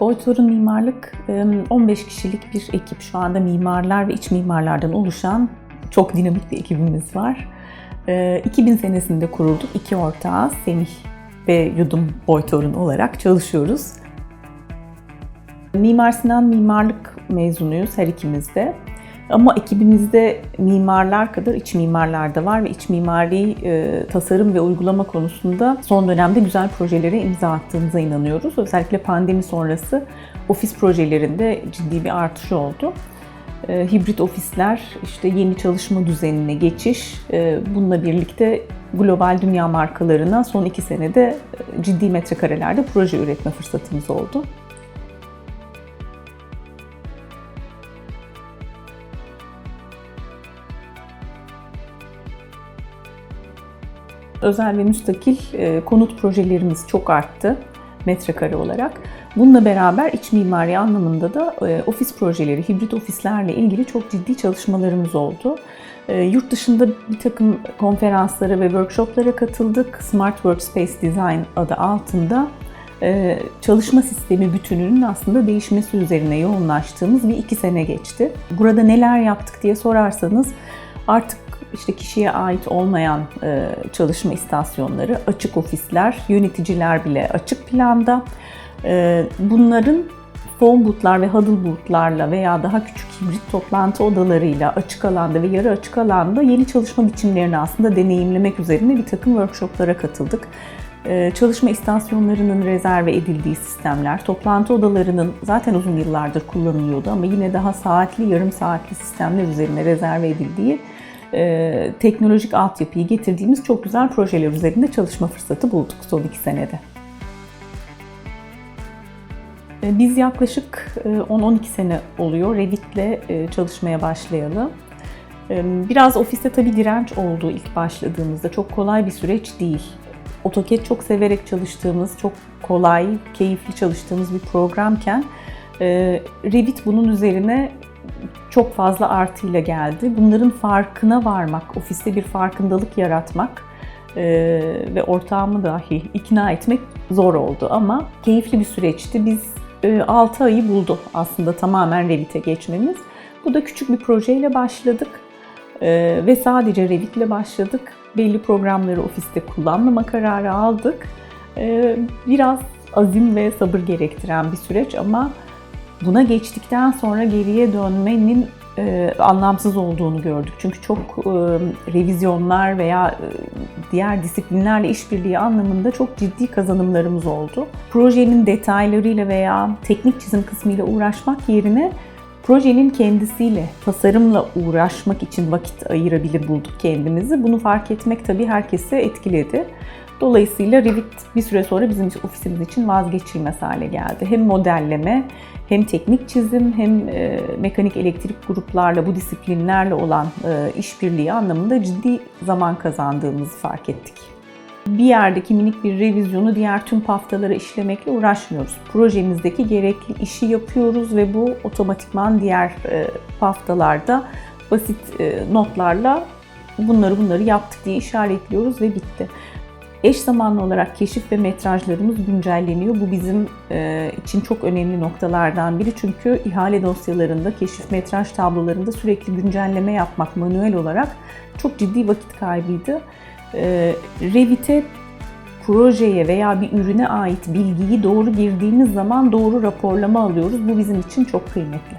Boytor'un mimarlık e, 15 kişilik bir ekip. Şu anda mimarlar ve iç mimarlardan oluşan çok dinamik bir ekibimiz var. E, 2000 senesinde kurulduk. İki ortağız, Semih ve Yudum Boytor'un olarak çalışıyoruz. Mimar Sinan mimarlık mezunuyuz her ikimiz de. Ama ekibimizde mimarlar kadar iç mimarlar da var ve iç mimari e, tasarım ve uygulama konusunda son dönemde güzel projelere imza attığımıza inanıyoruz. Özellikle pandemi sonrası ofis projelerinde ciddi bir artış oldu. E, hibrit ofisler, işte yeni çalışma düzenine geçiş, e, bununla birlikte global dünya markalarına son iki senede e, ciddi metrekarelerde proje üretme fırsatımız oldu. Özel ve müstakil e, konut projelerimiz çok arttı metrekare olarak. Bununla beraber iç mimari anlamında da e, ofis projeleri, hibrit ofislerle ilgili çok ciddi çalışmalarımız oldu. E, yurt dışında bir takım konferanslara ve workshoplara katıldık. Smart Workspace Design adı altında çalışma sistemi bütününün aslında değişmesi üzerine yoğunlaştığımız bir iki sene geçti. Burada neler yaptık diye sorarsanız artık işte kişiye ait olmayan e, çalışma istasyonları, açık ofisler, yöneticiler bile açık planda. E, bunların phone bootlar ve huddle bootlarla veya daha küçük hibrit toplantı odalarıyla açık alanda ve yarı açık alanda yeni çalışma biçimlerini aslında deneyimlemek üzerine bir takım workshoplara katıldık. E, çalışma istasyonlarının rezerve edildiği sistemler, toplantı odalarının zaten uzun yıllardır kullanılıyordu ama yine daha saatli, yarım saatli sistemler üzerine rezerve edildiği e, teknolojik altyapıyı getirdiğimiz çok güzel projeler üzerinde çalışma fırsatı bulduk son iki senede. E, biz yaklaşık 10-12 e, sene oluyor Revit'le e, çalışmaya başlayalı. Biraz ofiste tabii direnç oldu ilk başladığımızda. Çok kolay bir süreç değil. AutoCAD çok severek çalıştığımız, çok kolay, keyifli çalıştığımız bir programken Revit bunun üzerine çok fazla artıyla geldi. Bunların farkına varmak, ofiste bir farkındalık yaratmak e, ve ortağımı dahi ikna etmek zor oldu ama keyifli bir süreçti. Biz e, 6 ayı buldu aslında tamamen Revit'e geçmemiz. Bu da küçük bir projeyle başladık e, ve sadece Revit'le başladık. Belli programları ofiste kullanmama kararı aldık. E, biraz azim ve sabır gerektiren bir süreç ama Buna geçtikten sonra geriye dönmenin e, anlamsız olduğunu gördük. Çünkü çok e, revizyonlar veya e, diğer disiplinlerle işbirliği anlamında çok ciddi kazanımlarımız oldu. Projenin detaylarıyla veya teknik çizim kısmıyla uğraşmak yerine projenin kendisiyle, tasarımla uğraşmak için vakit ayırabilir bulduk kendimizi. Bunu fark etmek tabii herkesi etkiledi. Dolayısıyla Revit bir süre sonra bizim ofisimiz için vazgeçilmez hale geldi. Hem modelleme, hem teknik çizim, hem e, mekanik elektrik gruplarla, bu disiplinlerle olan e, işbirliği anlamında ciddi zaman kazandığımızı fark ettik. Bir yerdeki minik bir revizyonu diğer tüm haftalara işlemekle uğraşmıyoruz. Projemizdeki gerekli işi yapıyoruz ve bu otomatikman diğer e, haftalarda basit notlarla bunları bunları yaptık diye işaretliyoruz ve bitti. Eş zamanlı olarak keşif ve metrajlarımız güncelleniyor. Bu bizim e, için çok önemli noktalardan biri. Çünkü ihale dosyalarında, keşif metraj tablolarında sürekli güncelleme yapmak manuel olarak çok ciddi vakit kaybıydı. E, Revit'e projeye veya bir ürüne ait bilgiyi doğru girdiğimiz zaman doğru raporlama alıyoruz. Bu bizim için çok kıymetli.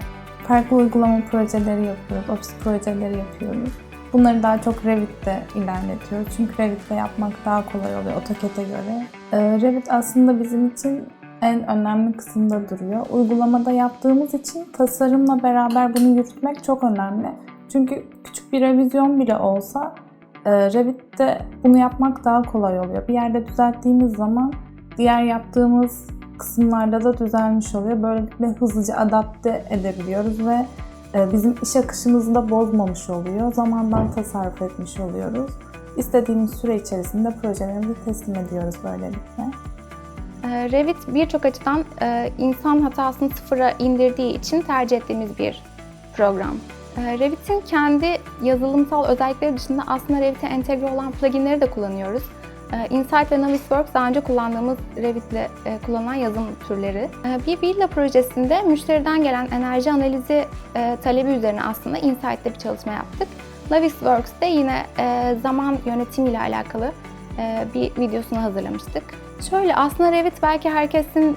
Farklı uygulama projeleri yapıyoruz, ofis projeleri yapıyoruz. Bunları daha çok Revit'te ilerletiyoruz. Çünkü Revit'te yapmak daha kolay oluyor AutoCAD'e göre. Ee, Revit aslında bizim için en önemli kısımda duruyor. Uygulamada yaptığımız için tasarımla beraber bunu yürütmek çok önemli. Çünkü küçük bir revizyon bile olsa e, Revit'te bunu yapmak daha kolay oluyor. Bir yerde düzelttiğimiz zaman diğer yaptığımız kısımlarda da düzelmiş oluyor. Böylelikle hızlıca adapte edebiliyoruz ve bizim iş akışımızı da bozmamış oluyor. Zamandan tasarruf etmiş oluyoruz. İstediğimiz süre içerisinde projelerimizi teslim ediyoruz böylelikle. Ee, Revit birçok açıdan e, insan hatasını sıfıra indirdiği için tercih ettiğimiz bir program. Revit'in kendi yazılımsal özellikleri dışında aslında Revit'e entegre olan pluginleri de kullanıyoruz. Ee, Insight ve Navisworks daha önce kullandığımız Revit'le e, kullanılan yazım türleri. Ee, Bir villa projesinde müşteriden gelen enerji analizi e, talebi üzerine aslında Insight'te bir çalışma yaptık. Navisworks'te yine e, zaman yönetimiyle alakalı e, bir videosunu hazırlamıştık. Şöyle aslında Revit belki herkesin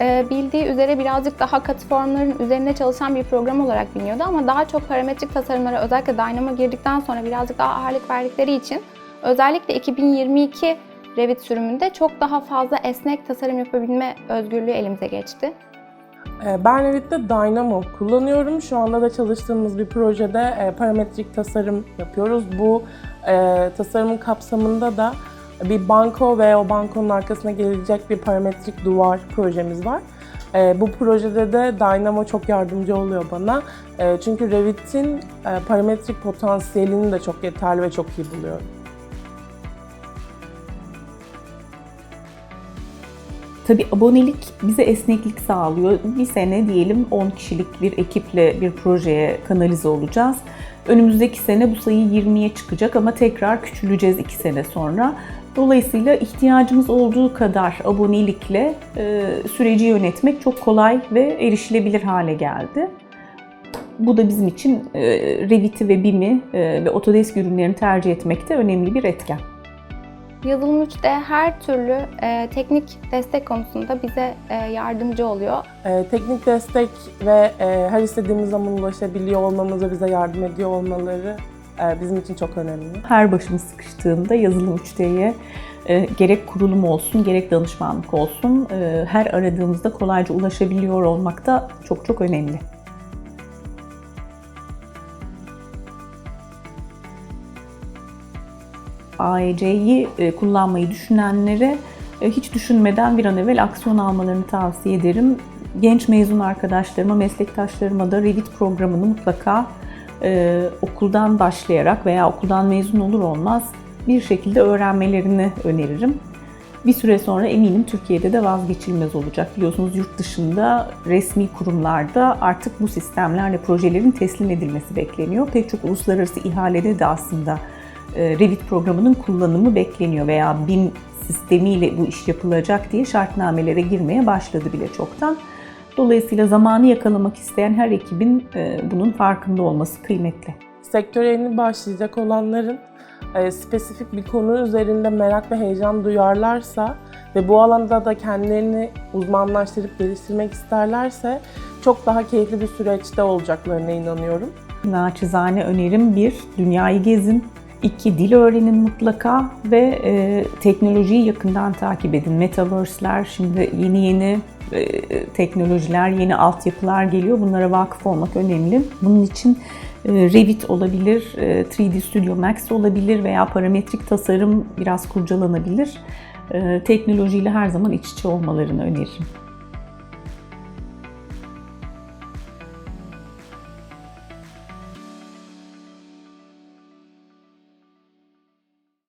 bildiği üzere birazcık daha katı formların üzerinde çalışan bir program olarak biliniyordu ama daha çok parametrik tasarımlara özellikle Dynamo girdikten sonra birazcık daha ağırlık verdikleri için özellikle 2022 Revit sürümünde çok daha fazla esnek tasarım yapabilme özgürlüğü elimize geçti. Ee, Ben Revit'te Dynamo kullanıyorum. Şu anda da çalıştığımız bir projede e, parametrik tasarım yapıyoruz. Bu e, tasarımın kapsamında da bir banko ve o bankonun arkasına gelecek bir parametrik duvar projemiz var. E, bu projede de Dynamo çok yardımcı oluyor bana. Çünkü Revit'in parametrik potansiyelini de çok yeterli ve çok iyi buluyorum. Tabii abonelik bize esneklik sağlıyor. Bir sene diyelim 10 kişilik bir ekiple bir projeye kanalize olacağız. Önümüzdeki sene bu sayı 20'ye çıkacak ama tekrar küçüleceğiz 2 sene sonra. Dolayısıyla ihtiyacımız olduğu kadar abonelikle e, süreci yönetmek çok kolay ve erişilebilir hale geldi. Bu da bizim için e, Revit'i ve BIM'i e, ve Autodesk ürünlerini tercih etmekte önemli bir etken. Yazılım 3'te her türlü e, teknik destek konusunda bize e, yardımcı oluyor. E, teknik destek ve e, her istediğimiz zaman ulaşabiliyor olmamıza bize yardım ediyor olmaları e, bizim için çok önemli. her başımız sıkıştığında yazılım 3D'ye e, gerek kurulum olsun gerek danışmanlık olsun e, her aradığımızda kolayca ulaşabiliyor olmak da çok çok önemli. AEC'yi e, kullanmayı düşünenlere e, hiç düşünmeden bir an evvel aksiyon almalarını tavsiye ederim. Genç mezun arkadaşlarıma, meslektaşlarıma da Revit programını mutlaka e, okuldan başlayarak veya okuldan mezun olur olmaz bir şekilde öğrenmelerini öneririm. Bir süre sonra eminim Türkiye'de de vazgeçilmez olacak. Biliyorsunuz yurt dışında resmi kurumlarda artık bu sistemlerle projelerin teslim edilmesi bekleniyor. Pek çok uluslararası ihalede de aslında Revit programının kullanımı bekleniyor veya BIM sistemiyle bu iş yapılacak diye şartnamelere girmeye başladı bile çoktan. Dolayısıyla zamanı yakalamak isteyen her ekibin e, bunun farkında olması kıymetli. Sektöre yeni başlayacak olanların e, spesifik bir konu üzerinde merak ve heyecan duyarlarsa ve bu alanda da kendilerini uzmanlaştırıp geliştirmek isterlerse çok daha keyifli bir süreçte olacaklarına inanıyorum. Naçizane önerim bir, dünyayı gezin. İki, dil öğrenin mutlaka ve e, teknolojiyi yakından takip edin. Metaverse'ler, şimdi yeni yeni e, teknolojiler, yeni altyapılar geliyor. Bunlara vakıf olmak önemli. Bunun için e, Revit olabilir, e, 3D Studio Max olabilir veya parametrik tasarım biraz kurcalanabilir. E, teknolojiyle her zaman iç içe olmalarını öneririm.